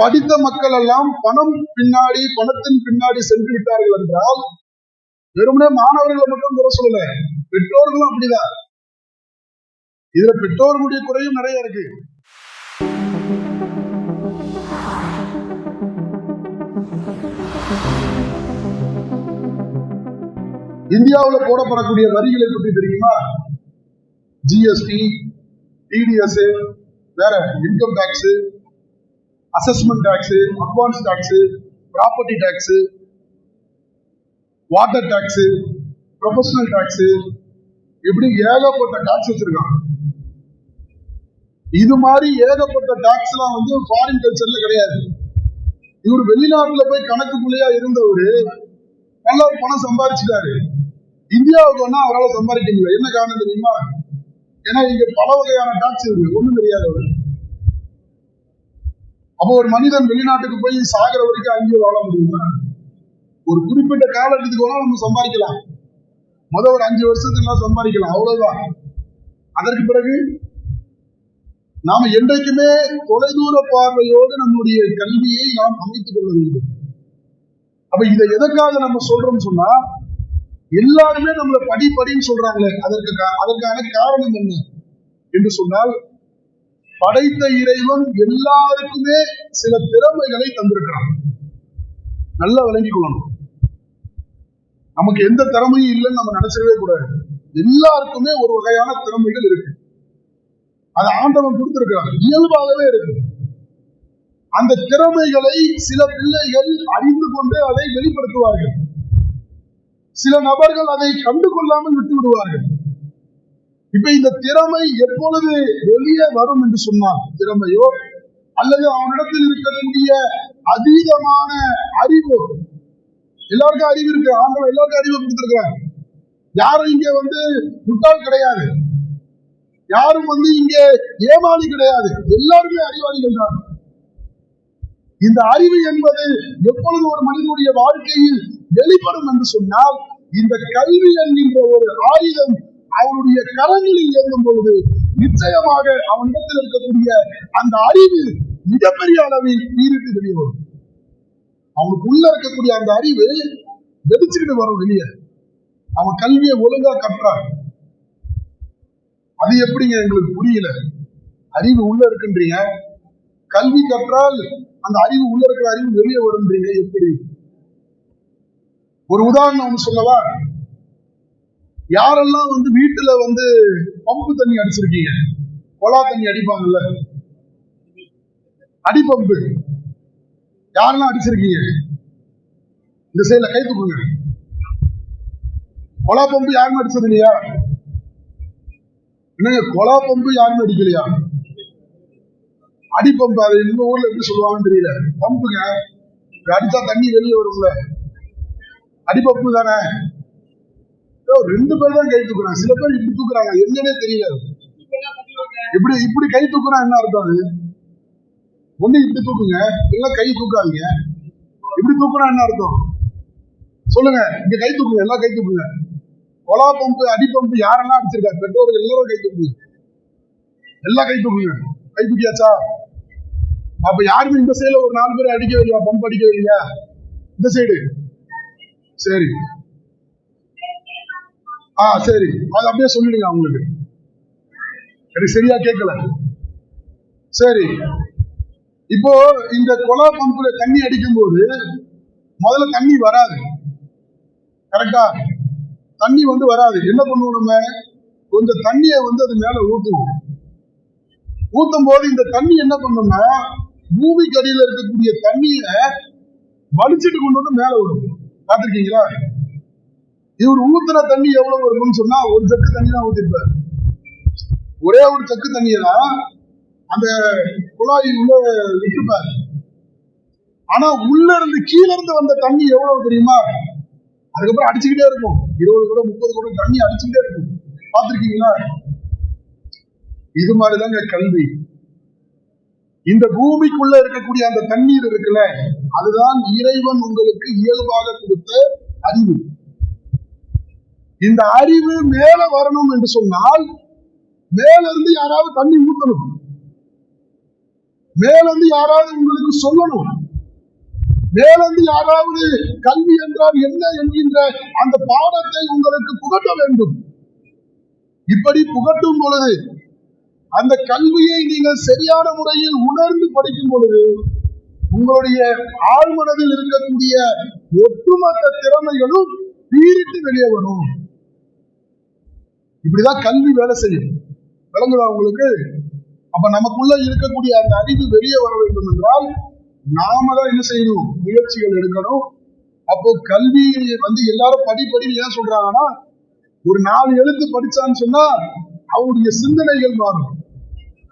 படித்த மக்கள் எல்லாம் பணம் பின்னாடி பணத்தின் பின்னாடி சென்று விட்டார்கள் என்றால் வெறுமனே மாணவர்களை மட்டும் குறை சொல்லல பெற்றோர்களும் அப்படிதான். இதுல பெற்றோர்களுடைய குறையும் நிறைய இருக்கு. இந்தியாவில் போடப்படக்கூடிய வரிகளை பற்றி தெரியுமா? ஜிஎஸ்டி டிடிஎஸ் வேற income tax assessment tax advance tax property tax water tax professional tax இப்படி ஏகப்பட்ட டாக்ஸ் வச்சிருக்காங்க. இது மாதிரி ஏகப்பட்ட டாக்ஸ் எல்லாம் வந்து ஃபாரின் கல்ச்சர்ல கிடையாது. இவர் வெளிநாட்டுல போய் கணக்கு புள்ளையா இருந்தவரு நல்லா பணம் சம்பாதிச்சுட்டாரு இந்தியாவுக்கு வந்தா அவரால் சம்பாதிக்க முடியல. என்ன காரணம் தெரியுமா? ஏன்னா இங்க பல வகையான டாக்ஸ் இருக்கு. ஒண்ணும் தெரியாது அவரு அப்போ ஒரு மனிதன் வெளிநாட்டுக்கு போய் சாகிற வரைக்கும் அங்கேயே வாழ முடியுமா? ஒரு குறிப்பிட்ட காலத்துக்கு வேணா நம்ம சம்பாதிக்கலாம். முத ஒரு அஞ்சு வருஷத்துக்கு எல்லாம் சம்பாதிக்கலாம் அவ்வளவுதான். அதற்கு பிறகு நாம என்றைக்குமே தொலைதூர பார்வையோடு நம்முடைய கல்வியை நாம் அமைத்துக் கொள்ள வேண்டும். அப்ப இதை எதற்காக நம்ம சொல்றோம்னு சொன்னா எல்லாருமே நம்மளை படிப்படின்னு சொல்றாங்களே அதற்கு கா- அதற்கான காரணம் என்ன? என்று சொன்னால் படைத்த இறைவன் எல்லாருக்குமே சில திறமைகளை தந்திருக்கிறான். நல்லா விளங்கி கொள்ளணும். நமக்கு எந்த திறமையும் இல்லைன்னு நம்ம நினைச்சிடவே கூடாது. எல்லாருக்குமே ஒரு வகையான திறமைகள் இருக்கு. அது ஆண்டவன் கொடுத்திருக்கிறான். இயல்பாகவே இருக்கு. அந்த திறமைகளை சில பிள்ளைகள் அறிந்து கொண்டு அதை வெளிப்படுத்துவார்கள். சில நபர்கள் அதை கண்டு கொள்ளாமல் விட்டு விடுவார்கள் இப்ப இந்த திறமை எப்பொழுது வெளியே வரும் என்று சொன்னான் திறமையோ அல்லது அவனிடத்தில் இருக்கக்கூடிய அதீதமான அறிவு? எல்லாருக்கும் அறிவு இருக்கு. ஆண்டவன் எல்லாருக்கும் அறிவு கொடுத்திருக்கிறாங்க யாரும் இங்க வந்து முட்டாள் கிடையாது. யாரும் வந்து இங்க ஏமாளி கிடையாது. எல்லாருமே அறிவாளிகள் தான். இந்த அறிவு என்பது எப்பொழுது ஒரு மனிதனுடைய வாழ்க்கையில் வெளிப்படும் என்று சொன்னால் இந்த கல்வி என்கின்ற ஒரு ஆயுதம் அவனுடைய கரங்களில் ஏறும் பொழுது நிச்சயமாக அவனிடத்தில் இருக்கக்கூடிய அந்த அறிவு மிகப்பெரிய அளவில் நீரிட்டு வெளியே வரும். அவனுக்கு உள்ள இருக்கக்கூடிய அந்த அறிவு வெடிச்சுக்கிட்டு வரும் வெளியே. அவன் கல்வியை ஒழுங்கா கற்றான். அது எப்படிங்க எங்களுக்கு புரியல. அறிவு உள்ள இருக்குன்றீங்க. கல்வி கற்றால் அந்த அறிவு உள்ள இருக்கிற அறிவு வெளியே வரும்ன்றீங்க. எப்படி? ஒரு உதாரணம் சொல்லவா? யாரெல்லாம் வந்து வீட்டுல வந்து பம்பு தண்ணி அடிச்சிருக்கீங்க? கொலா தண்ணி அடிப்பாங்கல்ல? அடி பம்பு யாரெல்லாம் அடிச்சிருக்கீங்க? இந்த சைடுல கை தூக்குங்க. கொலா பம்பு யாருமே அடிச்சது இல்லையா? என்னங்க கொலா பம்பு யாருமே அடிக்கலையா? அடி பம்பு அது இந்த ஊர்ல எப்படி சொல்லுவாங்கன்னு தெரியல. பம்புங்க அடிச்சா தண்ணி வெளியே வரும்ல. அடிப்பம்பு தானே? ரெண்டு பேர் தான் கை தூக்குறாங்க. சில பேர் இப்படி தூக்குறாங்க. என்னன்னே தெரியல. இப்படி இப்படி கை தூக்குனா என்ன அர்த்தம் அது? ஒண்ணு இப்படி தூக்குங்க இல்ல கை தூக்காதீங்க. இப்படி தூக்குனா என்ன அர்த்தம்? சொல்லுங்க. இங்க கை தூக்குங்க எல்லாம் கை தூக்குங்க. கொலா பம்பு அடி பம்பு யாரெல்லாம் அடிச்சிருக்கா பெற்றோர்கள் எல்லாரும் கை தூக்குங்க. எல்லாம் கை தூக்குங்க. கை தூக்கியாச்சா? அப்ப யாருமே இந்த சைடுல ஒரு நாலு பேர் அடிக்க இல்லையா பம்ப் அடிக்க இல்லையா இந்த சைடு சரி. ஆ சரி. அது அப்படியே சொல்லிடுங்க அவங்களுக்கு. எனக்கு சரியா கேட்கல. சரி. இப்போ இந்த கொலா பம்புல தண்ணி அடிக்கும் போது முதல்ல தண்ணி வராது. கரெக்டா தண்ணி வந்து வராது. என்ன பண்ணுவோம் நம்ம? கொஞ்சம் தண்ணியை வந்து அது மேல ஊற்றுவோம். ஊத்தும் போது இந்த தண்ணி என்ன பண்ணோம்னா பூமிக்கு அடியில இருக்கக்கூடிய தண்ணியை வலிச்சிட்டு கொண்டு வந்து மேல விடும். பார்த்துருக்கீங்களா? இவர் ஊத்துற தண்ணி எவ்வளவு வரும்னு சொன்னா ஒரு சக்கு தண்ணி தான் ஊத்திருப்பாரு. ஒரே ஒரு சக்கு தண்ணியை தான் அந்த குழாய் உள்ள விட்டுருப்பாரு. ஆனா உள்ள இருந்து கீழ இருந்து வந்த தண்ணி எவ்வளவு தெரியுமா? அதுக்கப்புறம் அடிச்சுக்கிட்டே இருக்கும். இருபது கூட முப்பது கூட தண்ணி அடிச்சுக்கிட்டே இருக்கும். பார்த்திருக்கீங்களா? இது மாதிரிதாங்க கல்வி. இந்த பூமிக்குள்ள இருக்கக்கூடிய அந்த தண்ணீர் இருக்குல்ல அதுதான் இறைவன் உங்களுக்கு இயல்பாக கொடுத்த அறிவு. இந்த அறிவு மேல வரணும் என்று சொன்னால் மேல இருந்து யாராவது தண்ணி ஊத்தணும். மேலிருந்து யாராவது உங்களுக்கு சொல்லணும். மேலிருந்து யாராவது கல்வி என்றால் என்ன என்கின்ற அந்த பாடத்தை உங்களுக்கு புகட்ட வேண்டும். இப்படி புகட்டும் பொழுது அந்த கல்வியை நீங்கள் சரியான முறையில் உணர்ந்து படிக்கும் பொழுது உங்களுடைய ஆழ்மனதில் இருக்கக்கூடிய ஒட்டுமொத்த திறமைகளும் பீரிட்டு வெளியே வரும். இப்படிதான் கல்வி வேலை செய்யும். விளங்குதா உங்களுக்கு அப்ப நமக்குள்ள இருக்கக்கூடிய அந்த அறிவு வெளியே வர வேண்டும் என்றால் நாம தான் என்ன செய்யணும்? முயற்சிகள் எடுக்கணும். அப்போ கல்வி வந்து எல்லாரும் படிப்படி ஏன் சொல்றாங்கன்னா ஒரு நாலு எழுத்து படிச்சான்னு சொன்னா அவனுடைய சிந்தனைகள் மாறும்.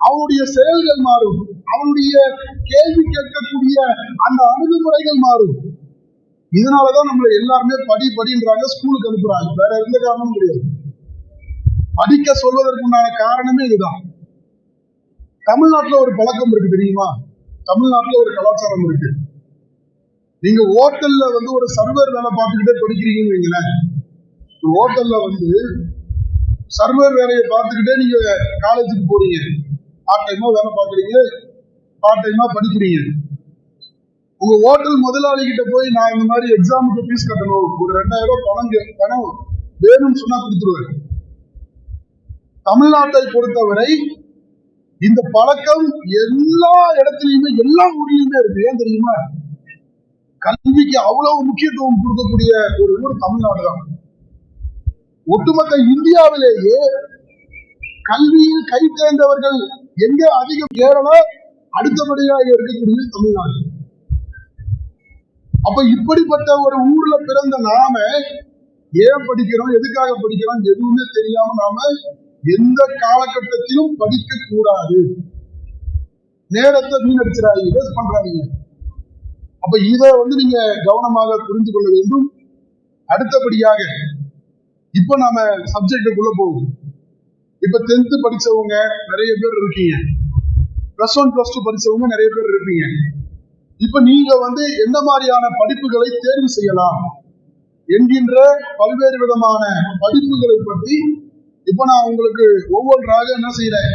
அவனுடைய செயல்கள் மாறும். அவனுடைய கேள்வி கேட்கக்கூடிய அந்த அணுகுமுறைகள் மாறும். இதனாலதான் நம்மளை எல்லாருமே படி படின்றாங்க ஸ்கூலுக்கு அனுப்புறாங்க. வேற எந்த காரணமும் கிடையாது. படிக்க சொல்வதற்குண்டான காரணமே இதுதான். தமிழ்நாட்டுல ஒரு பழக்கம் இருக்கு தெரியுமா? தமிழ்நாட்டுல ஒரு கலாச்சாரம் இருக்கு. நீங்க ஹோட்டல்ல வந்து ஒரு சர்வர் வேலை பார்த்துக்கிட்டே படிக்கிறீங்கன்னு வைங்களேன். ஹோட்டல்ல வந்து சர்வர் வேலையை பார்த்துக்கிட்டே நீங்க காலேஜுக்கு போறீங்க. பார்ட் டைமா வேலை பார்க்குறீங்க பார்ட் டைமா படிக்கிறீங்க. உங்க ஹோட்டல் முதலாளி கிட்ட போய் நான் இந்த மாதிரி எக்ஸாமுக்கு ஃபீஸ் கட்டணும். ஒரு ரெண்டாயிரம் ரூபாய் பணம் பணம் வேணும்னு சொன்னா கொடுத்துருவேன். தமிழ்நாட்டை பொறுத்தவரை இந்த பழக்கம் எல்லா இடத்துலயுமே எல்லா ஊர்லயுமே இருக்கு. ஏன் தெரியுமா? கல்விக்கு அவ்வளவு முக்கியத்துவம் கொடுக்கக்கூடிய ஒரு ஊர் தமிழ்நாடு தான் ஒட்டுமொத்த இந்தியாவிலேயே கல்வியில் கை தேர்ந்தவர்கள் எங்க அதிகம் ஏறல அடுத்தபடியாக இருக்கக்கூடிய தமிழ்நாடு. அப்ப இப்படிப்பட்ட ஒரு ஊர்ல பிறந்த நாம ஏன் படிக்கிறோம்? எதுக்காக படிக்கிறோம்? எதுவுமே தெரியாம நாம எந்த காலகட்டத்திலும் படிக்க கூடாது நேரத்தை வீணடிச்சிடாதீங்க வேஸ்ட் பண்றாங்க அப்ப இத வந்து நீங்க கவனமாக புரிந்து கொள்ள வேண்டும். அடுத்தபடியாக இப்ப நாம சப்ஜெக்டுக்குள்ள போவோம். இப்ப டென்த் படிச்சவங்க நிறைய பேர் இருக்கீங்க. பிளஸ் ஒன் பிளஸ் டூ படிச்சவங்க நிறைய பேர் இருப்பீங்க இப்ப நீங்க வந்து எந்த மாதிரியான படிப்புகளை தேர்வு செய்யலாம்? என்கின்ற பல்வேறு விதமான படிப்புகளை பற்றி இப்ப நான் உங்களுக்கு ஒவ்வொன்றாக என்ன செய்யறேன்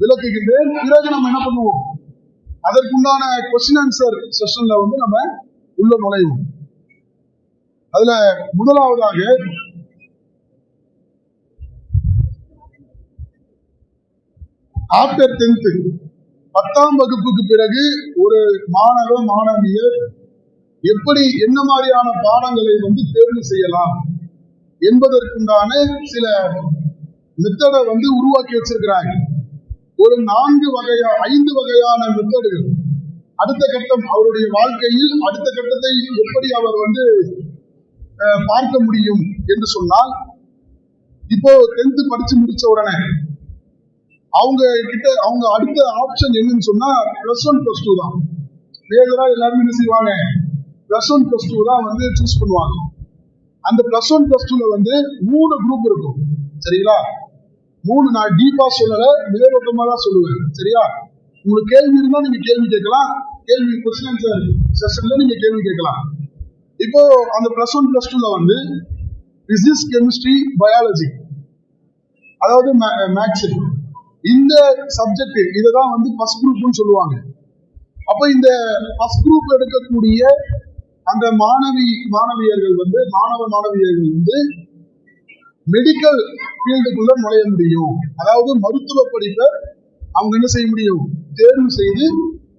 விளக்குகின்றேன். பிறகு நம்ம என்ன பண்ணுவோம்? அதற்குண்டான கொஸ்டின் ஆன்சர் செஷன்ல வந்து நம்ம உள்ள நுழைவோம். அதுல முதலாவதாக ஆப்டர் டென்த்து பத்தாம் வகுப்புக்கு பிறகு ஒரு மாணவ மாணவியர் எப்படி என்ன மாதிரியான பாடங்களை வந்து தேர்வு செய்யலாம் என்பதற்குண்டான சில மெத்தடை வந்து உருவாக்கி வச்சிருக்கிறாங்க. ஒரு நான்கு வகையா ஐந்து வகையான மெத்தடுகள். அடுத்த கட்டம் அவருடைய வாழ்க்கையில் அடுத்த கட்டத்தை எப்படி அவர் வந்து பார்க்க முடியும் என்று சொன்னால் இப்போ டென்த் படிச்சு முடிச்ச உடனே அவங்க கிட்ட அவங்க அடுத்த ஆப்ஷன் என்னன்னு சொன்னா பிளஸ் ஒன் பிளஸ் டூ தான். ரேகுலரா எல்லாருமே என்ன செய்வாங்க பிளஸ் ஒன் பிளஸ் டூ தான் வந்து சூஸ் பண்ணுவாங்க. அந்த பிளஸ் ஒன் பிளஸ் டூல வந்து மூணு குரூப் இருக்கும். சரிங்களா? மூணு நான் டீப்பா சொல்லல நிலைவட்டமா தான் சொல்லுவேன். சரியா? உங்களுக்கு கேள்வி இருந்தா நீங்க கேள்வி கேட்கலாம். கேள்வி கொஸ்டின் ஆன்சர் செஷன்ல நீங்க கேள்வி கேட்கலாம். இப்போ அந்த பிளஸ் ஒன் பிளஸ் டூல வந்து பிசிக்ஸ் கெமிஸ்ட்ரி பயாலஜி அதாவது மேக்ஸ் eh, இந்த சப்ஜெக்ட் இதுதான் வந்து ஃபர்ஸ்ட் குரூப்னு சொல்லுவாங்க. அப்ப இந்த ஃபர்ஸ்ட் குரூப் எடுக்கக்கூடிய அந்த மாணவி மாணவியர்கள் வந்து மாணவ மாணவியர்கள் வந்து மெடிக்கல் ஃபீல்டுக்குள்ள நுழைய முடியும். அதாவது மருத்துவ படிப்பை அவங்க என்ன செய்ய முடியும்? தேர்வு செய்து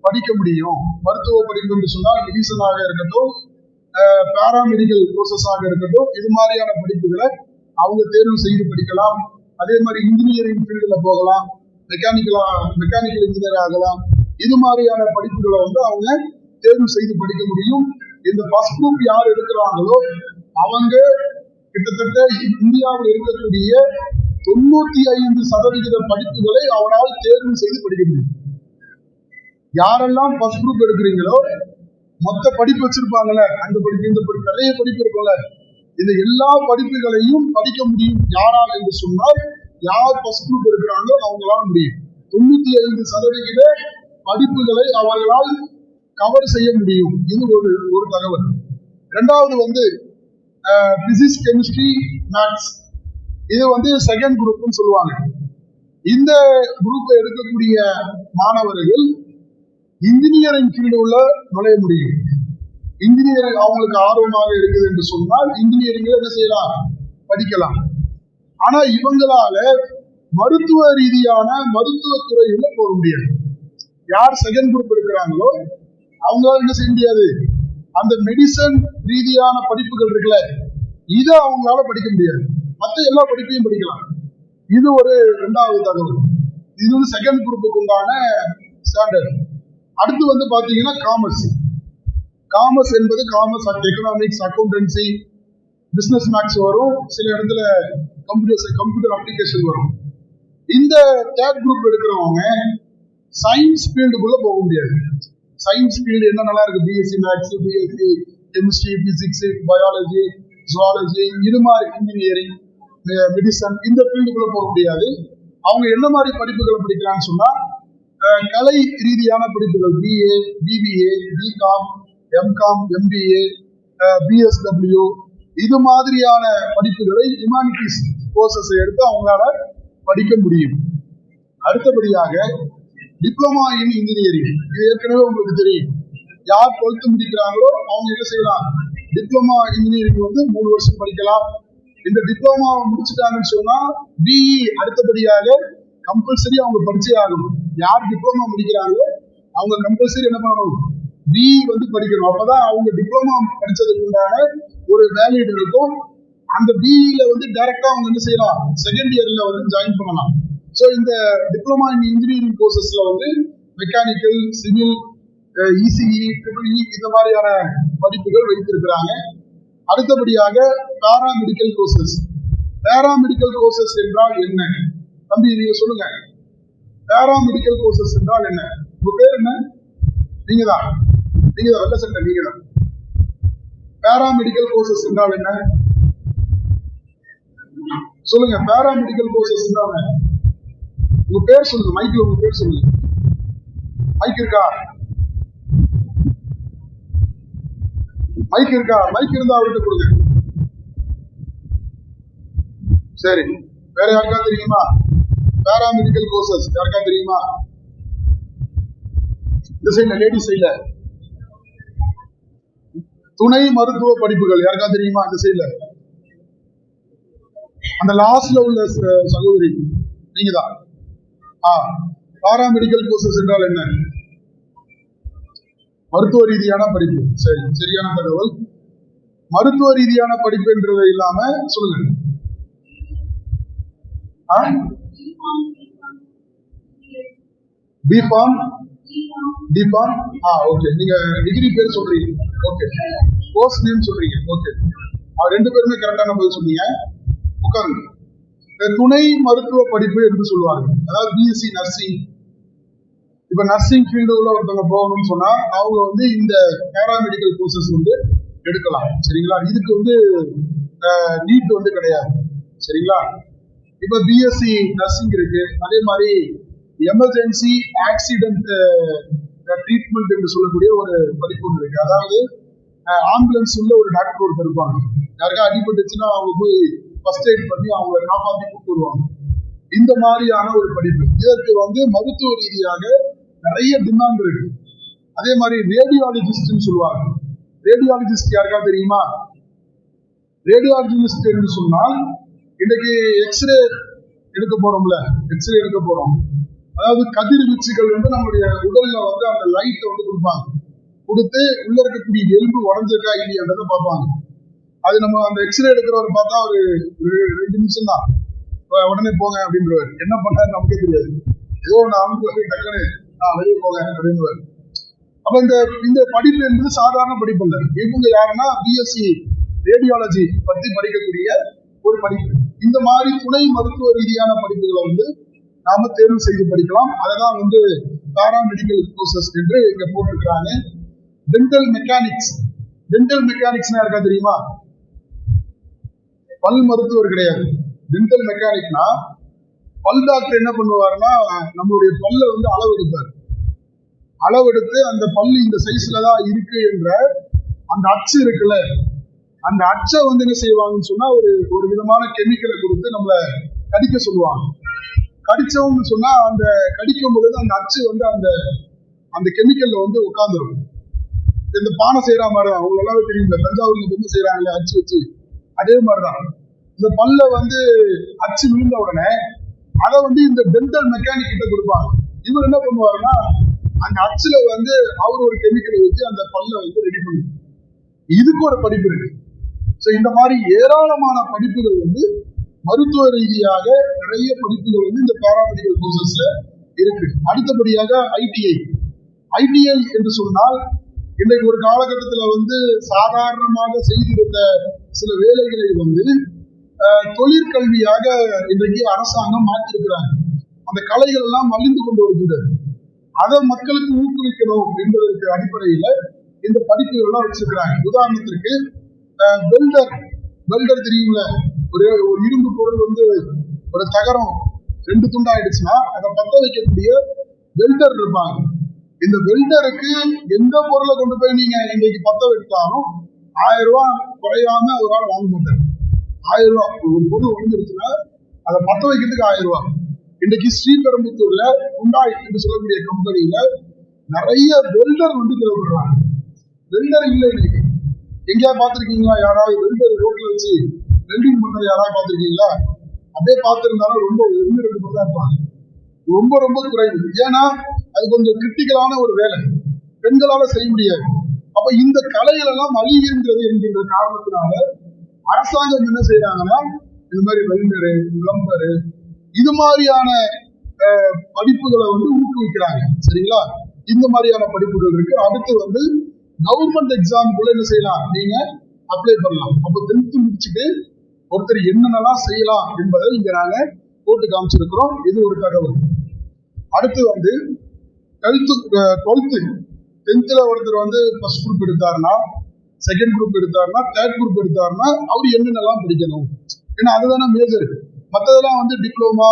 படிக்க முடியும். மருத்துவ படிப்பு என்று சொன்னால் மெடிசனாக இருக்கட்டும் பேராமெடிக்கல் கோர்சஸாக இருக்கட்டும் இது மாதிரியான படிப்புகளை அவங்க தேர்வு செய்து படிக்கலாம். அதே மாதிரி இன்ஜினியரிங் ஃபீல்டில் போகலாம் மெக்கானிக்கலா மெக்கானிக்கல் இன்ஜினியர் ஆகலாம். இது மாதிரியான படிப்புகளை வந்து அவங்க தேர்வு செய்து படிக்க முடியும். இந்த ஃபர்ஸ்ட் குரூப் யார் எடுக்கிறாங்களோ அவங்க கிட்டத்தட்ட இந்தியாவில் இருக்கக்கூடிய தொண்ணூத்தி ஐந்து சதவிகித படிப்புகளை அவரால் தேர்வு செய்து படிக்க முடியும். யாரெல்லாம் ஃபர்ஸ்ட் குரூப் எடுக்கிறீங்களோ மொத்த படிப்பு வச்சிருப்பாங்கல்ல அந்த படிப்பு இந்த படிப்பு நிறைய படிப்பு இருக்கும்ல. இந்த எல்லா படிப்புகளையும் படிக்க முடியும் யாரால் என்று சொன்னால் யார் ஃபர்ஸ்ட் குரூப் எடுக்கிறாங்களோ அவங்களால முடியும். தொண்ணூத்தி ஐந்து சதவிகித படிப்புகளை அவர்களால் கவர் செய்ய முடியும். இது ஒரு ஒரு தகவல். இரண்டாவது வந்து பிசிக்ஸ் கெமிஸ்ட்ரி மேக்ஸ் இது வந்து செகண்ட் குரூப்னு சொல்லுவாங்க. இந்த குரூப்பை எடுக்கக்கூடிய மாணவர்கள் இன்ஜினியரிங் ஃபீல்டு உள்ள நுழைய முடியும். இன்ஜினியரிங் அவங்களுக்கு ஆர்வமாக இருக்குது என்று சொன்னால் இன்ஜினியரிங்ல என்ன செய்யலாம்? படிக்கலாம். ஆனா இவங்களால மருத்துவ ரீதியான மருத்துவத்துறையில போக முடியாது. யார் செகண்ட் குரூப் எடுக்கிறாங்களோ அவங்களால என்ன செய்ய முடியாது? அந்த மெடிசன் ரீதியான படிப்புகள் இருக்குல்ல இதை அவங்களால படிக்க முடியாது. மற்ற எல்லா படிப்பையும் படிக்கலாம். இது ஒரு ரெண்டாவது தகவல். இது வந்து செகண்ட் குரூப்புக்கு உண்டான ஸ்டாண்டர்ட் அடுத்து வந்து பாத்தீங்கன்னா காமர்ஸ் காமர்ஸ் என்பது commerce economics accountancy business maths வரும். சில இடத்துல கம்ப்யூட்டர் கம்ப்யூட்டர் அப்ளிகேஷன் வரும். இந்த தேர்ட் குரூப் எடுக்கிறவங்க சயின்ஸ் ஃபீல்டுக்குள்ள போக முடியாது. சயின்ஸ் ஃபீல்டு என்ன நல்லா இருக்கு? BSc maths BSc chemistry physics biology zoology இது மாதிரி இன்ஜினியரிங் மெடிசன் eh, இந்த ஃபீல்டுக்குள்ள போக முடியாது. அவங்க என்ன மாதிரி படிப்புகளை படிக்கிறான்னு சொன்னா அஹ், கலை ரீதியான படிப்புகள் BA BBA BCom MCom MBA BSW இது மாதிரியான படிப்புகளை ஹியூமானிட்டிஸ் கோர்சஸ் எடுத்து அவங்களால படிக்க முடியும். அடுத்தபடியாக டிப்ளமா இன் இன்ஜினியரிங் இது ஏற்கனவே உங்களுக்கு தெரியும். யார் டுவெல்த் முடிக்கிறாங்களோ அவங்க என்ன செய்யலாம்? டிப்ளமா இன்ஜினியரிங் வந்து மூணு வருஷம் படிக்கலாம். இந்த டிப்ளமா முடிச்சுட்டாங்கன்னு சொன்னா பிஇ அடுத்தபடியாக கம்பல்சரி அவங்க படிச்சே ஆகணும். யார் டிப்ளமா முடிக்கிறாங்களோ அவங்க கம்பல்சரி என்ன பண்ணணும்? பிஇ வந்து படிக்கணும். அப்பதான் அவங்க டிப்ளமா படிச்சதுக்கு உண்டான ஒரு வேல்யூட் இருக்கும். அந்த பிஇல வந்து டைரக்டா அவங்க என்ன செய்யலாம்? செகண்ட் இயர்ல வந்து ஜாயின் பண்ணலாம். ஸோ இந்த டிப்ளமா இன் இன்ஜினியரிங் கோர்சஸ்ல வந்து mechanical civil ECE triple E இந்த மாதிரியான படிப்புகள் வைத்திருக்கிறாங்க. அடுத்தபடியாக paramedical courses paramedical courses என்றால் என்ன? தம்பி நீங்க சொல்லுங்க. பேரா மெடிக்கல் கோர்சஸ் என்றால் என்ன? உங்க பேர் என்ன? நீங்க தான் நீங்க தான் வெள்ள சட்டை நீங்க தான் பாராமெடிக்கல் கோர்சஸ் என்றால் என்ன? சொல்லுங்க பாராமெடிக்கல் கோர்சஸ் என்றால் என்ன? உங்க பேர் சொல்லுங்க மைக்கில் உங்க பேர் சொல்லுங்க. மைக் இருக்கா? மைக் இருக்கா? மைக் இருந்தா அவர்கிட்ட கொடுங்க. சரி. வேற யாருக்கா தெரியுமா? பாராமெடிக்கல் கோர்சஸ் யாருக்கா தெரியுமா? இந்த சைட்ல லேடி சைட்ல துணை மருத்துவ படிப்புகள். யாருக்கா தெரியுமா இந்த சைட்ல அந்த லாஸ்ட்ல உள்ள சகோதரி. நீங்க தான் ஆ. பாராமெடிக்கல் கோர்சஸ் என்றால் என்ன? மருத்துவ ரீதியான படிப்பு. சரி சரியான தகவல். மருத்துவ ரீதியான படிப்பு என்றதை இல்லாம சொல்லுங்க. B Pharm D Pharm ah okay நீங்க டிகிரி பேர் சொல்றீங்க. ஓகே கோர்ஸ் நேம் சொல்றீங்க. ஓகே ரெண்டு பேருமே கரெக்டான பதில் சொன்னீங்க. உட்காருங்க. இந்த துணை மருத்துவ படிப்பு என்று சொல்லுவாங்க. அதாவது பிஎஸ்சி நர்சிங் இப்ப நர்சிங் ஃபீல்டு உள்ள ஒருத்தவங்க போகணும்னு சொன்னா அவங்க வந்து இந்த பேராமெடிக்கல் கோர்சஸ் வந்து எடுக்கலாம். சரிங்களா? இதுக்கு வந்து நீட் வந்து கிடையாது. சரிங்களா? இப்ப பிஎஸ்சி நர்சிங் இருக்கு. அதே மாதிரி எமர்ஜென்சி ஆக்சிடென்ட் ட்ரீட்மெண்ட் என்று சொல்லக்கூடிய ஒரு படிப்பு ஒன்று இருக்கு. அதாவது ஆம்புலன்ஸ் உள்ள ஒரு டாக்டர் ஒருத்தர் இருப்பாங்க. யாருக்கா அடிபட்டுச்சுன்னா அவங்க போய் ஃபர்ஸ்ட் எய்ட் பண்ணி அவங்கள காப்பாற்றி கூப்பிட்டு வருவாங்க. இந்த மாதிரியான ஒரு படிப்பு. இதற்கு வந்து மருத்துவ ரீதியாக நிறைய டிமாண்ட் இருக்கு. அதே மாதிரி ரேடியாலஜிஸ்ட்னு சொல்லுவாங்க. ரேடியாலஜிஸ்ட் யாருக்கா தெரியுமா? ரேடியாலஜிஸ்ட் என்று சொன்னால் இன்னைக்கு எக்ஸ்ரே எடுக்க போறோம்ல. எக்ஸ்ரே எடுக்க போறோம். அதாவது கதிர்வீச்சுகள் வந்து நம்மளுடைய உடல்ல வந்து அந்த லைட்டை வந்து கொடுப்பாங்க. கொடுத்து உள்ள இருக்கக்கூடிய எலும்பு உடஞ்சிருக்கா இல்லையான்றதை பார்ப்பாங்க. அது நம்ம அந்த எக்ஸ்ரே எடுக்கிறவர் பார்த்தா ஒரு ஒரு ரெண்டு நிமிஷம் தான். உடனே போங்க அப்படின்றவர். என்ன பண்ணாரு நமக்கே தெரியாது. ஏதோ ஒன்று அமைப்பு டக்குன்னு நான் வெளியே போங்க அப்படின்னு அப்ப இந்த இந்த படிப்பு என்பது சாதாரண படிப்பு இல்லை இவங்க யாருன்னா பிஎஸ்சி ரேடியாலஜி பத்தி படிக்கக்கூடிய ஒரு படிப்பு. இந்த மாதிரி துணை மருத்துவ ரீதியான படிப்புகளை வந்து நாம தேர்வு செய்து படிக்கலாம். அததான் வந்து பாராமெடிக்கல் கோர்சஸ் என்று இங்க போட்டிருக்கிறாங்க. டென்டல் மெக்கானிக்ஸ் டென்டல் மெக்கானிக்ஸ்னா இருக்கா தெரியுமா? பல் மருத்துவர் கிடையாது. டென்டல் மெக்கானிக்னா பல் டாக்டர் என்ன பண்ணுவாருன்னா நம்மளுடைய பல்ல வந்து அளவு எடுப்பார் அளவெடுத்து அந்த பல்லு இந்த சைஸ்ல தான் இருக்கு என்ற அந்த அச்சு இருக்குல்ல அந்த அச்சை வந்து என்ன செய்வாங்கன்னு சொன்னா ஒரு ஒரு விதமான கெமிக்கலை கொடுத்து நம்மள கடிக்க சொல்லுவாங்க. கடிச்சவங்க சொன்னா அந்த கடிக்கும் பொழுது அந்த அச்சு வந்து அந்த அந்த கெமிக்கல்ல வந்து உட்காந்துரும் இந்த பானை செய்யற மாதிரி தான். அவங்க எல்லாம் தெரியும் இந்த தஞ்சாவூர்ல பொம்மை செய்யறாங்களே அச்சு வச்சு. அதே மாதிரிதான். இந்த பல்ல வந்து அச்சு விழுந்த உடனே அதை வந்து இந்த டென்டல் மெக்கானிக் கிட்ட கொடுப்பாங்க. இவர் என்ன பண்ணுவாருன்னா அந்த அச்சுல வந்து அவர் ஒரு கெமிக்கலை வச்சு அந்த பல்ல வந்து ரெடி பண்ணுவார் இதுக்கு ஒரு படிப்பு இருக்கு. ஸோ இந்த மாதிரி ஏராளமான படிப்புகள் வந்து மருத்துவ ரீதியாக நிறைய படிப்புகள் வந்து இந்த பாராமெடிக்கல் கோர்சஸ்ல இருக்கு. அடுத்தபடியாக ஐடிஐ ஐடிஐ என்று சொன்னால் இன்றைக்கு ஒரு காலகட்டத்தில் வந்து சாதாரணமாக செய்திருந்த சில வேலைகளை வந்து தொழிற்கல்வியாக இன்றைக்கு அரசாங்கம் மாற்றிருக்கிறாங்க. அந்த கலைகள் எல்லாம் மலிந்து கொண்டு வருகிறது அதை மக்களுக்கு ஊக்குவிக்கணும் என்பதற்கு அடிப்படையில இந்த படிப்புகள் எல்லாம் வச்சிருக்கிறாங்க. உதாரணத்திற்கு வெல்டர் வெல்டர் தெரியுங்கள ஒரு ஒரு இரும்பு பொருள் வந்து ஒரு தகரம் ரெண்டு துண்டாயிடுச்சுன்னா அதை பத்த வைக்கக்கூடிய வெல்டர் இருப்பாங்க. இந்த வெல்டருக்கு எந்த பொருளை கொண்டு போய் நீங்க இன்னைக்கு பத்த வைத்தாலும் ஆயிரம் ரூபாய் குறையாம ஒரு ஆள் வாங்க மாட்டாரு. ஆயிரம் ரூபாய். ஒரு பொருள் வந்துருச்சுன்னா அதை பத்த வைக்கிறதுக்கு ஆயிரம் ரூபா இன்னைக்கு ஸ்ரீபெரும்புத்தூர்ல உண்டாய் என்று சொல்லக்கூடிய கம்பெனியில நிறைய வெல்டர் வந்து தேவைப்படுறாங்க வெல்டர் இல்லை இன்னைக்கு. எங்கேயா பாத்திருக்கீங்களா யாராவது வெல்டர் ரோட்ல வச்சு வெல்டிங் பண்றது யாராவது பாத்திருக்கீங்களா அப்படியே பார்த்திருந்தாலும் ரொம்ப ஒன்று ரெண்டு பேர் தான் இருப்பாங்க. ரொம்ப ரொம்ப குறைவு. ஏன்னா அது கொஞ்சம் கிரிட்டிக்கலான ஒரு வேலை. பெண்களால செய்ய முடியாது. அப்ப இந்த கலைகள் எல்லாம் அழிகின்றது என்கின்ற காரணத்தினால அரசாங்கம் என்ன செய்யறாங்கன்னா இது மாதிரி வெல்டரு விளம்பரு இது மாதிரியான அஹ், படிப்புகளை வந்து ஊக்குவிக்கிறாங்க. சரிங்களா? இந்த மாதிரியான படிப்புகள் இருக்கு. அடுத்து வந்து கவர்மெண்ட் எக்ஸாமுக்குள்ள என்ன செய்யலாம்? நீங்க அப்ளை பண்ணலாம். அப்போ டென்த் முடிச்சுட்டு ஒருத்தர் என்னென்னலாம் செய்யலாம் என்பதை இங்க நாங்க போட்டு காமிச்சிருக்கிறோம். இது ஒரு தகவல். அடுத்து வந்து டுவெல்த்து டுவெல்த்து டென்த்தில் ஒருத்தர் வந்து ஃபர்ஸ்ட் குரூப் எடுத்தாருன்னா செகண்ட் குரூப் எடுத்தாருன்னா தேர்ட் குரூப் எடுத்தாருன்னா அவர் என்னென்னலாம் படிக்கணும்? ஏன்னா அதுதானே மேஜர் மற்றதெல்லாம் வந்து டிப்ளமா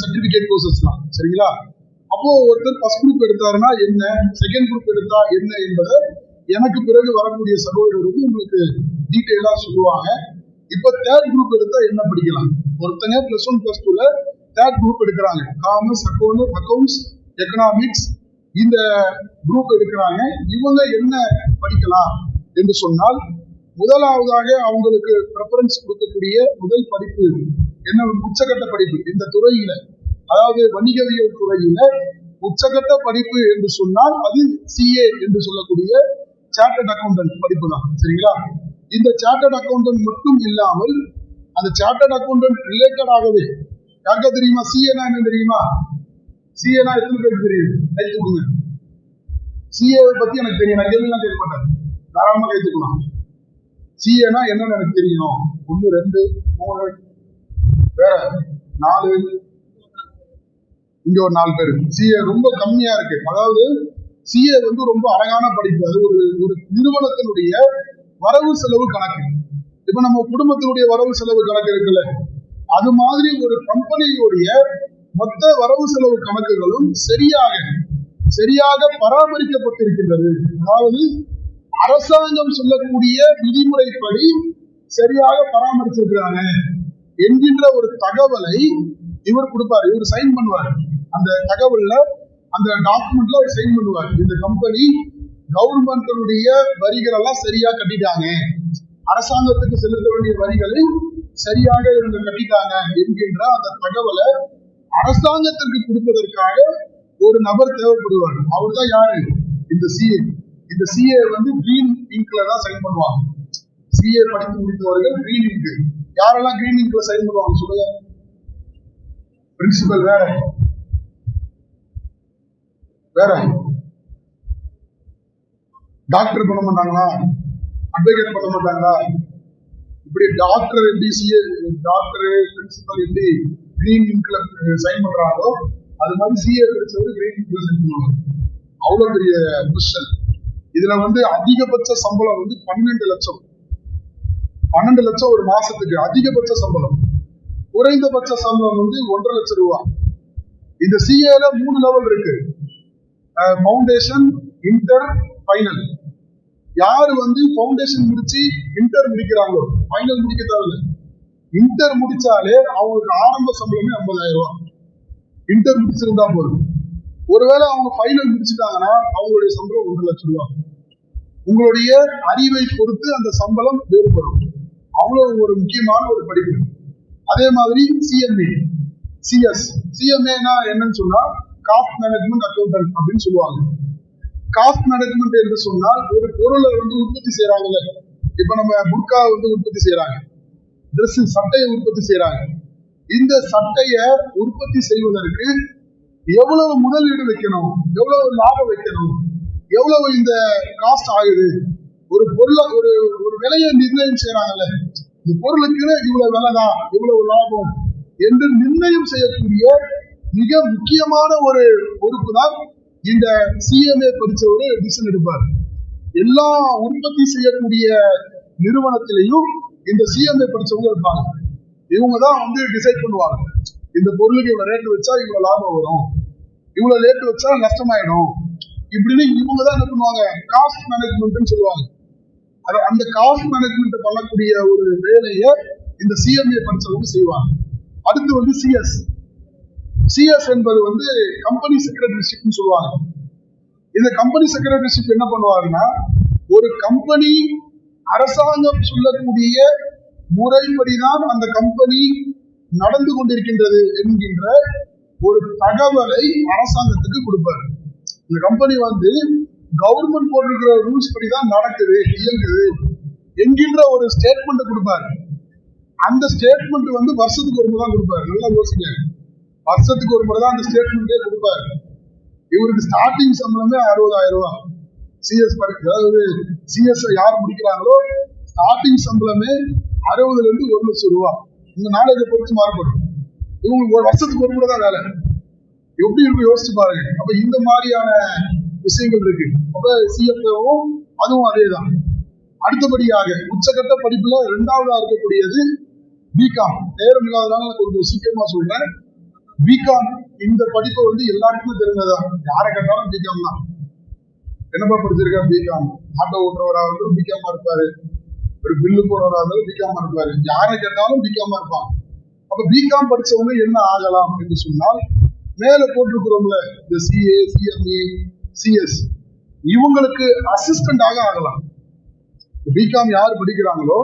சர்டிபிகேட் கோர்சஸ்லாம் சரிங்களா? அப்போ ஒருத்தர் ஃபர்ஸ்ட் குரூப் எடுத்தாருன்னா என்ன? செகண்ட் குரூப் எடுத்தா என்ன என்பதை எனக்கு பிறகு வரக்கூடிய சகோதரர் வந்து உங்களுக்கு டீட்டெயிலாக சொல்லுவாங்க. இப்போ தேர்ட் குரூப் எடுத்தா என்ன படிக்கலாம்? ஒருத்தங்க பிளஸ் ஒன் பிளஸ் டூல தேர்ட் குரூப் எடுக்கிறாங்க. காமர்ஸ் அக்கௌண்ட் அக்கௌண்ட்ஸ் எக்கனாமிக்ஸ் இந்த குரூப் எடுக்கிறாங்க. இவங்க என்ன படிக்கலாம்? என்று சொன்னால் முதலாவதாக அவங்களுக்கு ப்ரெஃபரன்ஸ் கொடுக்கக்கூடிய முதல் படிப்பு என்ன உச்சகட்ட படிப்பு? இந்த துறையில. அதாவது வணிகவியல் துறையில உச்சகட்ட படிப்பு என்று சொன்னால் அது சிஏ என்று சொல்லக்கூடிய சார்ட்டர்ட் அக்கௌண்டன்ட் படிப்பு தான் சரிங்களா? இந்த சார்ட்டர்ட் அக்கௌண்டன்ட் மட்டும் இல்லாமல் அந்த சார்ட்டர்ட் அக்கௌண்டன்ட் ரிலேட்டடாகவே யாருக்கா தெரியுமா? சிஏனா என்ன தெரியுமா? சிஏனா எத்தனை பேருக்கு தெரியும்? கை தூக்குங்க சிஏ பத்தி எனக்கு தெரியும். நான் கேள்விலாம் கேட்க மாட்டேன் தாராளமாக ஏற்றுக்கலாம். சிஏனா என்னன்னு எனக்கு தெரியும். ஒண்ணு ரெண்டு மூணு வேற நாலு. இங்க ஒரு நாலு பேர். சிஏ ரொம்ப கம்மியா இருக்கு. அதாவது சிஏ வந்து ரொம்ப அழகான படிப்பு. அது ஒரு ஒரு நிறுவனத்தினுடைய வரவு செலவு கணக்கு. இப்ப நம்ம குடும்பத்தினுடைய வரவு செலவு கணக்கு இருக்குல்ல. அது மாதிரி ஒரு கம்பெனியுடைய மொத்த வரவு செலவு கணக்குகளும் சரியாக சரியாக பராமரிக்கப்பட்டிருக்கின்றது. அதாவது அரசாங்கம் சொல்லக்கூடிய விதிமுறைப்படி சரியாக பராமரிச்சிருக்கிறாங்க என்கின்ற ஒரு தகவலை இவர் கொடுப்பாரு. இவர் சைன் பண்ணுவார். அந்த தகவல்ல அந்த டாக்குமெண்ட்ல அவர் சைன் பண்ணுவார். இந்த கம்பெனி கவர்மெண்ட்டுடைய வரிகள் எல்லாம் சரியா கட்டிட்டாங்க. அரசாங்கத்துக்கு செலுத்த வேண்டிய வரிகளை சரியாக இவங்க கட்டிட்டாங்க என்கின்ற அந்த தகவலை அரசாங்கத்திற்கு கொடுப்பதற்காக ஒரு நபர் தேவைப்படுவார். அவர் தான் யாரு? இந்த சிஏ இந்த சிஏ வந்து கிரீன் இங்க்ல தான் சைன் பண்ணுவாங்க. சிஏ படித்து முடித்தவர்கள் கிரீன் இங்க் யாரெல்லாம் கிரீன் இங்க்ல சைன் பண்ணுவாங்க சொல்லுங்க. பிரின்சிபல் வேற. வேற. டாக்டர் பண்ண மாட்டாங்களா? அட்வொகேட் பண்ண மாட்டாங்களா? இப்படி டாக்டர் எப்படி சிஏ டாக்டர் பிரின்சிபல் எப்படி கிரீன் இங்க்ல சைன் பண்றாங்களோ அது மாதிரி சிஏ படிச்சவரு கிரீன் இங்க்ல சைன் பண்ணுவாங்க. அவ்வளவு பெரிய கொஸ்டன் இதுல வந்து அதிகபட்ச சம்பளம் வந்து பன்னெண்டு லட்சம். பன்னெண்டு லட்சம் ஒரு மாசத்துக்கு அதிகபட்ச சம்பளம். குறைந்தபட்ச சம்பளம் வந்து ஒன்றரை லட்சம் ரூபா. இந்த சிஏல மூணு லெவல் இருக்கு. ஃபவுண்டேஷன் இன்டர் ஃபைனல் யார் வந்து ஃபவுண்டேஷன் முடிச்சு இன்டர் முடிக்கிறாங்களோ ஃபைனல் முடிக்க தேவையில்ல. இன்டர் முடிச்சாலே அவங்களுக்கு ஆரம்ப சம்பளமே ஐம்பதாயிரம் ரூபாய் இன்டர் முடிச்சிருந்தா போதும். ஒருவேளை அவங்க ஃபைனல் முடிச்சுட்டாங்கன்னா அவங்களுடைய சம்பளம் ஒன்றரை லட்சம் ரூபாய் உங்களுடைய அறிவை பொறுத்து அந்த சம்பளம் வேறுபடும். அவ்வளவு ஒரு முக்கியமான ஒரு படிப்பு. அதே மாதிரி சிஎம்ஏ சிஎஸ் சிஎம்ஏனா என்னன்னு சொன்னா காஸ்ட் மேனேஜ்மெண்ட் அக்கௌண்டன்ட் அப்படின்னு சொல்லுவாங்க. காஸ்ட் மேனேஜ்மெண்ட் என்று சொன்னால் ஒரு பொருளை வந்து உற்பத்தி செய்யறாங்கல்ல இப்ப நம்ம புர்கா வந்து உற்பத்தி செய்யறாங்க ட்ரெஸ் சட்டையை உற்பத்தி செய்யறாங்க இந்த சட்டைய உற்பத்தி செய்வதற்கு எவ்வளவு முதலீடு வைக்கணும்? எவ்வளவு லாபம் வைக்கணும்? எவ்வளவு இந்த காஸ்ட் ஆகுது? ஒரு பொருளை ஒரு ஒரு விலையை நிர்ணயம் செய்யறாங்கல்ல இந்த பொருளுக்குன்னு இவ்வளவு விலைதான் இவ்வளவு லாபம் என்று நிர்ணயம் செய்யக்கூடிய மிக முக்கியமான ஒரு பொறுப்பு தான் இந்த சிஎம்ஏ படிச்சவரு டிசிஷன் எடுப்பார். எல்லா உற்பத்தி செய்யக்கூடிய நிறுவனத்திலையும் இந்த சிஎம்ஏ படிச்சவங்க இருப்பாங்க. இவங்க தான் வந்து டிசைட் பண்ணுவாங்க. இந்த பொருளுக்கு இவ்வளவு ரேட்டு வச்சா இவ்வளவு லாபம் வரும். இவ்வளவு ரேட்டு வச்சா நஷ்டமாயிடும். இப்படின்னு இவங்க தான் என்ன பண்ணுவாங்க? காஸ்ட் மேனேஜ்மெண்ட்னு சொல்லுவாங்க. அது அந்த காஸ்ட் மேனேஜ்மெண்ட் பண்ணக்கூடிய ஒரு வேலையை இந்த சிஎம்ஏ படிச்சவங்க செய்வாங்க. அடுத்து வந்து சிஎஸ் சிஎஸ் என்பது வந்து கம்பெனி செக்ரட்டரிஷிப்னு சொல்லுவாங்க. இந்த கம்பெனி செக்ரட்டரிஷிப் என்ன பண்ணுவாங்கன்னா ஒரு கம்பெனி அரசாங்கம் சொல்லக்கூடிய முறைப்படிதான் அந்த கம்பெனி நடந்து கொண்டிருக்கின்றது என்கின்ற ஒரு தகவலை அரசாங்கத்துக்கு கொடுப்பாரு. இந்த கம்பெனி வந்து கவர்மெண்ட் போட்டிருக்கிற ரூல்ஸ் படி தான் நடக்குது இயங்குது. என்கின்ற ஒரு ஸ்டேட்மெண்ட் கொடுப்பாரு. அந்த ஸ்டேட்மெண்ட் வந்து வருஷத்துக்கு ஒரு முறை தான் கொடுப்பாரு. நல்லா யோசிங்க. வருஷத்துக்கு ஒரு முறை தான் அந்த ஸ்டேட்மெண்ட்டே கொடுப்பாரு. இவருக்கு ஸ்டார்டிங் சம்பளமே அறுபதாயிரம் ரூபாய் சிஎஸ் அதாவது சிஎஸ் யார் முடிக்கிறாங்களோ ஸ்டார்டிங் சம்பளமே அறுபதுல இருந்து ஒரு லட்சம் ரூபா. இந்த நாலேஜை பொறுத்து மாறுபடும். இவங்களுக்கு ஒரு வருஷத்துக்கு ஒரு முறை தான் வேலை. எப்படி இருக்கும் யோசிச்சு பாருங்க. அப்ப இந்த மாதிரியான விஷயங்கள் இருக்கு. அப்ப சிஎஃப்ஓவும் அதுவும் அதேதான். அடுத்தபடியாக உச்சகட்ட படிப்புல இரண்டாவதா இருக்கக்கூடியது பிகாம் நேரம் இல்லாதனால நான் கொஞ்சம் சீக்கிரமா சொல்றேன். பிகாம் இந்த படிப்பை வந்து எல்லாருக்குமே தெரிஞ்சதான் யாரை கேட்டாலும் பிகாம் தான். என்னப்பா படிச்சிருக்கா பிகாம் ஆட்டோ ஓட்டுறவரா இருந்தாலும் பிகாமா இருப்பாரு. ஒரு பில்லு போடுறவரா இருந்தாலும் பிகாமா இருப்பாரு. யாரை கேட்டாலும் பிகாமா இருப்பான். அப்ப பிகாம் படிச்சவங்க என்ன ஆகலாம் என்று சொன்னால் மேல போட்டிருக்கிறோம்ல. இந்த சிஏ சிஎம்ஏ சிஎஸ் இவங்களுக்கு அசிஸ்டண்டாக ஆகலாம். பிகாம் யார் படிக்கிறாங்களோ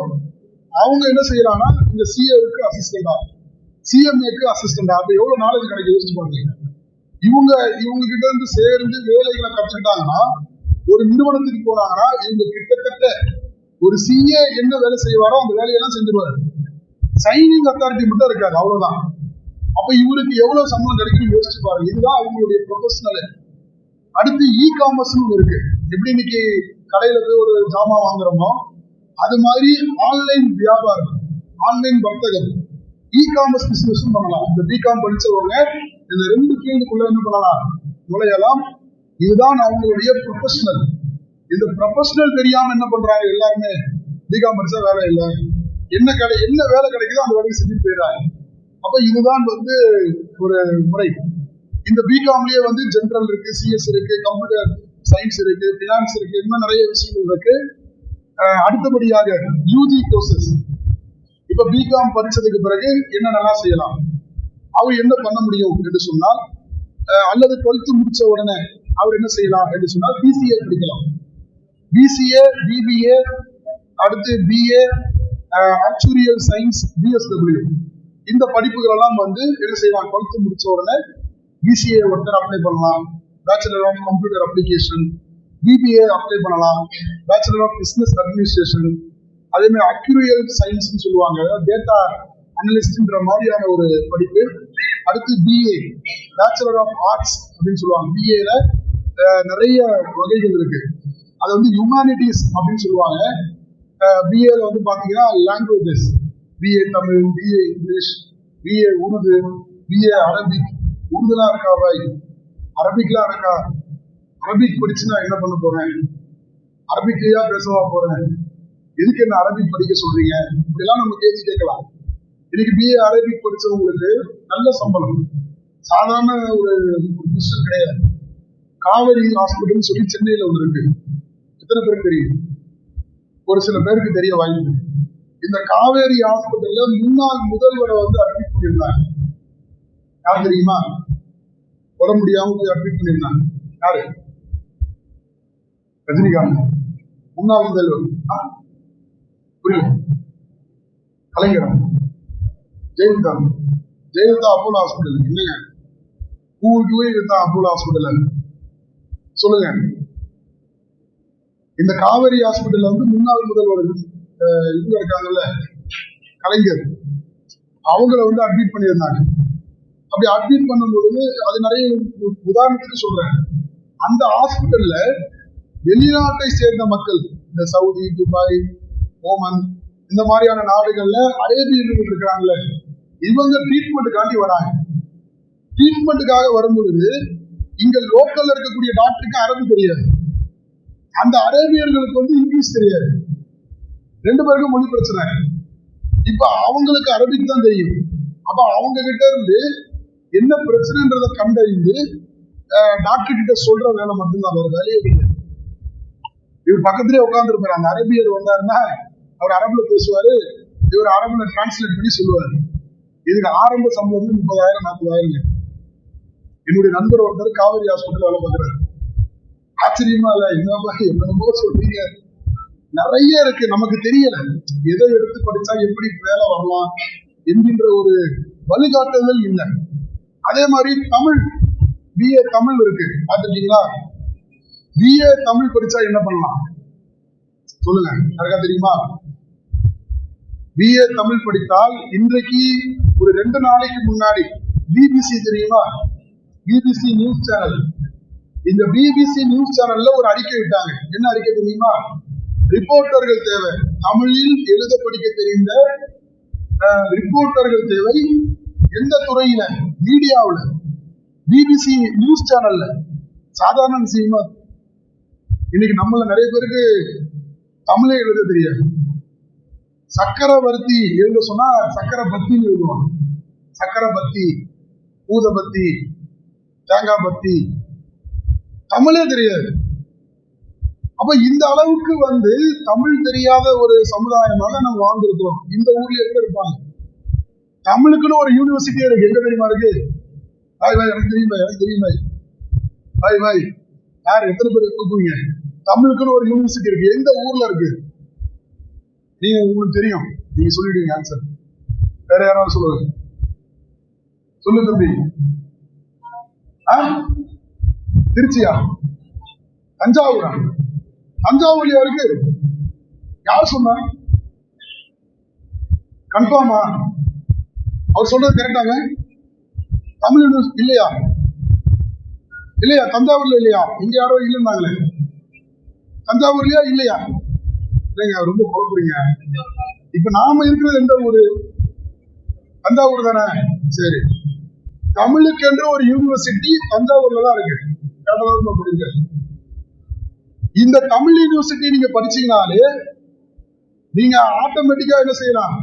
அவங்க என்ன செய்யறாங்கன்னா இந்த சிஏவுக்கு அசிஸ்டண்டா சிஎம்ஏக்கு அசிஸ்டண்டா அப்ப எவ்வளவு நாலேஜ் கிடைக்க யோசிச்சு பாருங்க. இவங்க இவங்க கிட்ட இருந்து சேர்ந்து வேலைகளை கற்றுக்கிட்டாங்கன்னா ஒரு நிறுவனத்துக்கு போனாங்கன்னா இவங்க கிட்டத்தட்ட ஒரு சிஏ என்ன வேலை செய்வாரோ அந்த வேலையெல்லாம் செஞ்சிருவாரு. சைனிங் அத்தாரிட்டி மட்டும் இருக்காது அவ்வளவுதான். அப்ப இவருக்கு எவ்வளவு சம்பளம் கிடைக்கும் யோசிச்சு பாருங்க. இதுதான் அவங்களுடைய ப்ரொஃபஷனல் அடுத்து இ காமர்ஸ்னு இருக்கு. எப்படி இன்னைக்கு கடையில போய் ஒரு ஜாமான் வாங்குறோமோ அது மாதிரி ஆன்லைன் வியாபாரம் ஆன்லைன் வர்த்தகம் இ காமர்ஸ் பிசினஸ் பண்ணலாம். இந்த பிகாம் படிச்சவங்க இந்த ரெண்டு ஃபீல்டுக்குள்ள என்ன பண்ணலாம்? நுழையலாம். இதுதான் அவங்களுடைய ப்ரொஃபஷனல் இந்த ப்ரொஃபஷனல் தெரியாம என்ன பண்றாங்க எல்லாருமே? பிகாம் படிச்சா வேலை இல்லை. என்ன கடை என்ன வேலை கிடைக்குதோ அந்த வேலையை செஞ்சு போயிடறாங்க. அப்ப இதுதான் வந்து ஒரு முறை. இந்த பிகாம்லயே வந்து ஜென்ரல் இருக்கு சிஎஸ் இருக்கு கம்ப்யூட்டர் சயின்ஸ் இருக்கு பினான்ஸ் இருக்கு இன்னும் நிறைய விஷயங்கள் இருக்கு. அடுத்தபடியாக யூஜி கோர்சஸ் இப்ப பிகாம் படிச்சதுக்கு பிறகு என்னென்னலாம் செய்யலாம்? அவர் என்ன பண்ண முடியும் என்று சொன்னால் அல்லது டுவெல்த் முடிச்ச உடனே அவர் என்ன செய்யலாம் என்று சொன்னால் பிசிஏ படிக்கலாம். பிசிஏ பிபிஏ அடுத்து பிஏ ஆக்சுரியல் சயின்ஸ் பிஎஸ்டபிள்யூ இந்த படிப்புகள் எல்லாம் வந்து என்ன செய்யலாம்? டுவெல்த் முடிச்ச உடனே பிசிஏ ஒருத்தர் அப்ளை பண்ணலாம். Bachelor of computer application BBA apply பண்ணலாம். பேச்சுலர் ஆஃப் பிசினஸ் அட்மினிஸ்ட்ரேஷன் அதே மாதிரி அக்யூரியல் சயின்ஸ்னு சொல்லுவாங்க. டேட்டா அனலிஸ்ட்ன்ற மாதிரியான ஒரு படிப்பு. அடுத்து பிஏ பேச்சுலர் ஆஃப் ஆர்ட்ஸ் அப்படின்னு சொல்லுவாங்க. பிஏல நிறைய வகைகள் இருக்கு. அது வந்து ஹியூமானிட்டிஸ் அப்படின்னு சொல்லுவாங்க. பிஏல வந்து பாத்தீங்கன்னா languages BA Tamil BA English BA Urdu BA Arabic உருதுலாம் இருக்கா பாய்? அரபிக்லாம் இருக்கா? அரபிக் படிச்சு நான் என்ன பண்ண போறேன்? அரபிக்லயா பேசவா போறேன்? எதுக்கு என்ன அரபிக் படிக்க சொல்றீங்க? இப்படிலாம் நம்ம கேள்வி கேட்கலாம். இன்னைக்கு பிஏ அரபிக் படிச்சவங்களுக்கு நல்ல சம்பளம். சாதாரண ஒரு மினிஸ்டர் கிடையாது. காவேரி ஹாஸ்பிட்டல் சொல்லி சென்னையில ஒன்று இருக்கு. எத்தனை பேருக்கு தெரியும்? ஒரு சில பேருக்கு தெரிய வாய்ப்பு இந்த காவேரி ஹாஸ்பிட்டல்ல முன்னாள் முதல்வரை வந்து அட்மிட் பண்ணியிருந்தாங்க. யார் தெரியுமா? உடம்பு முடியாம போய் அட்மிட் பண்ணியிருந்தாங்க. யாரு? ரஜினிகாந்த். முன்னாள் முதல்வர். புரியல. கலைஞர்? ஜெயலலிதா. ஜெயலலிதா அப்போலோ ஹாஸ்பிட்டல் என்னங்க? ஊருக்கு இதுதான் அப்போலோ ஹாஸ்பிட்டல் சொல்லுங்க. இந்த காவேரி ஹாஸ்பிட்டல்ல வந்து முன்னாள் முதல்வர் அஹ், இவங்க இருக்காங்கல்ல கலைஞர். அவங்கள வந்து அட்மிட் பண்ணியிருந்தாங்க அப்படி அட்மிட் பண்ணும்பொழுது அது நிறைய உ- உதாரணத்துக்கு சொல்றேன். அந்த ஹாஸ்பிட்டல்ல வெளிநாட்டை சேர்ந்த மக்கள் இந்த சவுதி துபாய் ஓமன் இந்த மாதிரியான நாடுகள்ல அரேபியர்கள் இருக்கிறாங்கல்ல இவங்க ட்ரீட்மெண்ட்டுக்காண்டி வராங்க. ட்ரீட்மெண்ட்டுக்காக வரும்பொழுது இங்க லோக்கல்ல இருக்கக்கூடிய டாக்டருக்கு அரபு தெரியாது. அந்த அரேபியர்களுக்கு வந்து இங்கிலீஷ் தெரியாது. ரெண்டு பேருக்கும் மொழி பிரச்சனை. இப்ப அவங்களுக்கு அரபிக் தான் தெரியும். அப்ப அவங்க கிட்ட இருந்து என்ன பிரச்சனைன்றத கண்டறிந்து டாக்டர் கிட்ட சொல்ற வேலை மட்டும்தான் அவர் வேலையே இல்லை. இவர் பக்கத்துலயே உட்காந்துருப்பாரு அந்த அரபியர் வந்தாருன்னா அவர் அரபுல பேசுவாரு. இவர் அரபுல டிரான்ஸ்லேட் பண்ணி சொல்லுவாரு. இதுக்கு ஆரம்ப சம்பளம் வந்து முப்பதாயிரம் நாற்பதாயிரம் என்னுடைய நண்பர் ஒருத்தர் காவிரி ஹாஸ்பிட்டல் வேலை பார்க்குறாரு. ஆச்சரியமா இல்ல? என்னப்பா என்னென்னமோ சொல்றீங்க. நிறைய இருக்கு. நமக்கு தெரியல. எதை எடுத்து படிச்சா எப்படி வேலை வரலாம் என்கின்ற ஒரு வழிகாட்டுதல் இல்லை. அதே மாதிரி தமிழ் பிஏ தமிழ் இருக்கு. பார்த்துட்டீங்களா பிஏ தமிழ் படிச்சா என்ன பண்ணலாம்? சொல்லுங்க. யாருக்கா தெரியுமா? பிஏ தமிழ் படித்தால் இன்றைக்கு ஒரு ரெண்டு நாளைக்கு முன்னாடி பிபிசி தெரியுமா? பிபிசி நியூஸ் சேனல் இந்த பிபிசி நியூஸ் சேனல்ல ஒரு அறிக்கை விட்டாங்க. என்ன அறிக்கை தெரியுமா? ரிப்போர்ட்டர்கள் தேவை. தமிழில் எழுத படிக்க தெரிந்த ரிப்போர்ட்டர்கள் தேவை. எந்த துறையில? மீடியாவில். பிபிசி நியூஸ் சேனல்ல சாதாரண விஷயமா இன்னைக்கு நம்மள நிறைய பேருக்கு தமிழே எழுத தெரியாது. சக்கரவர்த்தி எழுத சொன்னா சக்கரை பத்தின்னு எழுதுவாங்க. சக்கரை பத்தி பூத பத்தி தேங்காய் பத்தி. தமிழே தெரியாது. அப்ப இந்த அளவுக்கு வந்து தமிழ் தெரியாத ஒரு சமுதாயமாக நம்ம வாழ்ந்துருக்கிறோம். இந்த ஊர்ல எப்படி இருப்பாங்க? தமிழுக்குன்னு ஒரு யூனிவர்சிட்டி இருக்கு. எங்க தெரியுமா இருக்கு? பாய் பாய் எனக்கு தெரியுமா எனக்கு தெரியுமா பாய். பாய் யார்? எத்தனை பேர் கூப்பிடுங்க தமிழுக்குன்னு ஒரு யூனிவர்சிட்டி இருக்கு. எந்த ஊர்ல இருக்கு? நீங்க உங்களுக்கு தெரியும். நீங்க சொல்லிடுவீங்க ஆன்சர் வேற யாராவது சொல்லுங்க. சொல்லு தம்பி. திருச்சியா? தஞ்சாவூரா? தஞ்சாவூர்லயா இருக்கு யார் சொன்னா? கன்ஃபார்மா அவர் சொல்றது கரெக்டாங்க தமிழ் யூனிவர்ஸ் இல்லையா? இல்லையா? தஞ்சாவூர்ல இல்லையா? இங்க யாரோ இல்லைன்னாங்களே. தஞ்சாவூர்லயா இல்லையா? இல்லைங்க ரொம்ப குழப்பறீங்க இப்ப நாம இருக்கிறது எந்த ஊரு? தஞ்சாவூர் தானே? சரி. தமிழுக்கு என்று ஒரு யூனிவர்சிட்டி தஞ்சாவூர்ல தான் இருக்கு. கடலூர்ல முடிஞ்சு இந்த தமிழ் யூனிவர்சிட்டி நீங்க படிச்சீங்கனாலே நீங்க ஆட்டோமேட்டிக்கா என்ன செய்யலாம்?